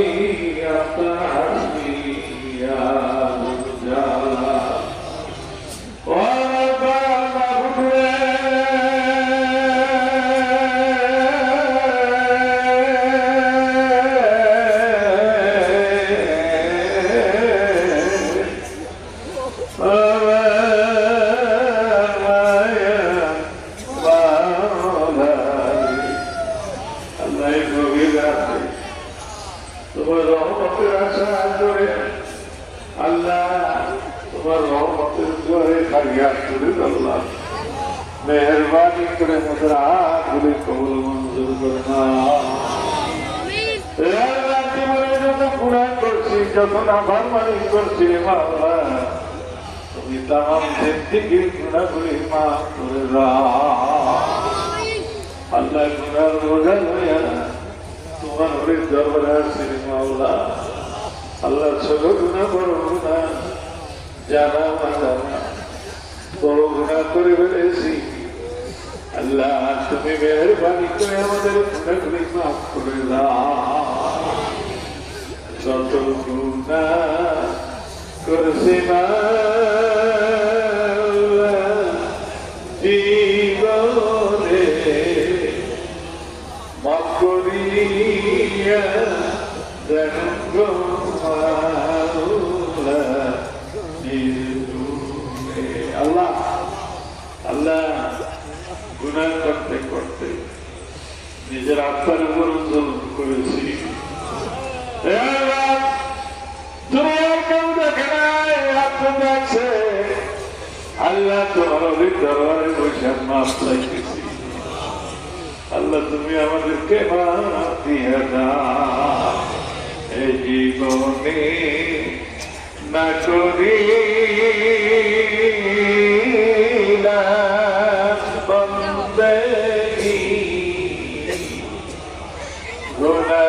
العالمين রহমতের আশা করে আল্লাহ তোমার রহমতের জোরে খারিয়া করে আল্লাহ মেহরবানি করে মোদের হাত গুলি কবুল মঞ্জুর করে না গুনাহ করছি, যত নাফরমানি করছি, তুমি তামাম জিন্দেগির গুনাহগুলি মাফ করে আল্লাহ গুনার বোঝা তোমার হরির দরবারে আসছি রে মাওলা আল্লাহ ছোট গুণা, বড় গুণা, জানা জানা বড় গুণা করে ফেলেছি। আল্লাহ, তুমি মেহরবানি করে আমাদের গুণাগুলি মাফ করে দাও। যত গুণা করছি মা জীবনে। আল্লাহ আল্লাহ করতে করতে নিজের আত্মার উপর জুলুম করেছি। আর কেউ দেখে নাই আল্লাহ, তোমার দরবারে বসে চাইতেছি। আল্লাহ, তুমি আমাদেরকে মাপ দিয়ে দাও। জীবনে না করি বন্দেগি গুণা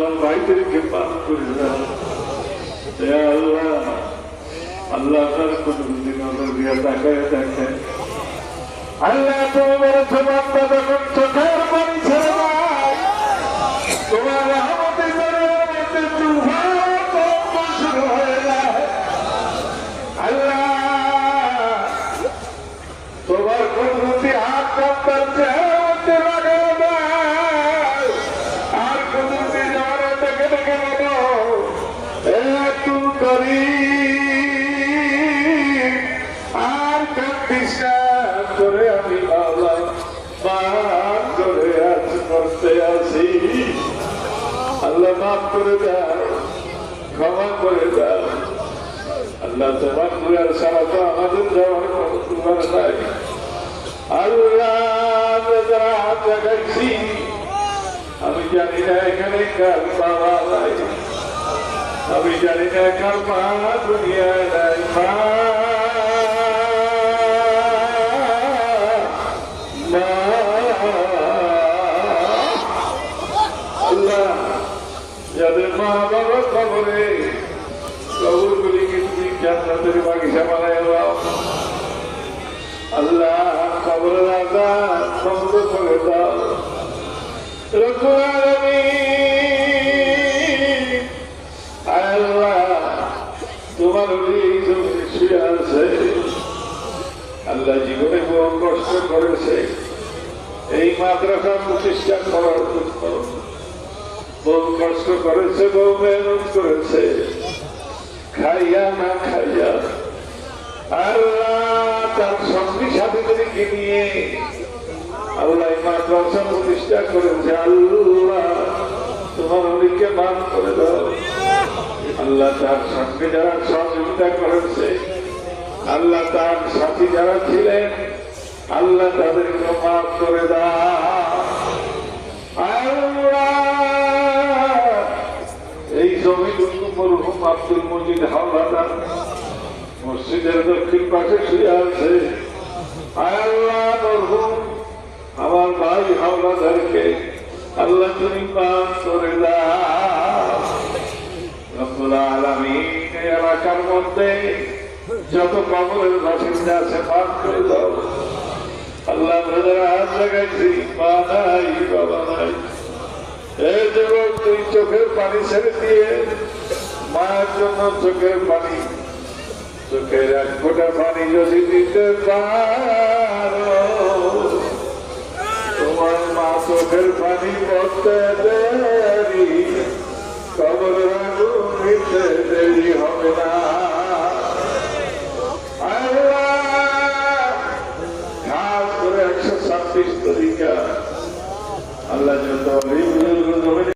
আমার ভাইদেরকে মাফ করে হে আল্লাহ আল্লাহ তার কোনদিন নজর দিয়া তাকায় দেখেন। আল্লাহ তোমার সমান যখন চোখের পানি আমি বাবা মান করে আজ করতে আসি আল্লাহ মাফ করে দাও, ক্ষমা করে দাও। আল্লাহ তোমার দুয়ার সারা তো আমাদের যাওয়ার নাই আল্লাহ, আমি জানি না এখানে কার বাবা নাই। আমি জানি না কার মা দুনিয়ায় নাই, মা। আজাদ করে দাও তোমার শুয়ে আছে আল্লাহ জীবনে বহু কষ্ট করেছে। এই মাদ্রাসা প্রতিষ্ঠা করার জন্য কষ্ট করেছে বহু মেহনত করেছে। খাইয়া না খাইয়া আল্লাহ তার সঙ্গী সাথীদেরকে নিয়ে আল্লাহ মাদ্রাসা প্রতিষ্ঠা করেছে আল্লাহ তোমার অলিকে মান করে দাও আল্লাহ তার সঙ্গে যারা সহযোগিতা করেছে আল্লাহ তার সাথী যারা ছিলেন, আল্লাহ তাদেরকে মাফ করে আল্লাহ এই জমিটুকু মরহুম আব্দুল মজিদ হাওলাদার। মসজিদের দক্ষিণ পাশে শুয়ে আছে। আল্লাহ মরহুম হাওলাদারকে আল্লাহ তুমি মাফ করে দাও। এলাকার মধ্যে যত কবরের বাসিন্দা আছে করে দাও। আল্লাহ হাত লাগাইছি নাই, বাবা নাই। তুই চোখের পানি ছেড়ে দিয়ে মায়ের জন্য চোখের পানি, চোখের এক ফোঁটা পানি যদি দিতে পারো তোমার মাসুদের পানি করতে দেরি। কবর আগুন দেরি হবে না।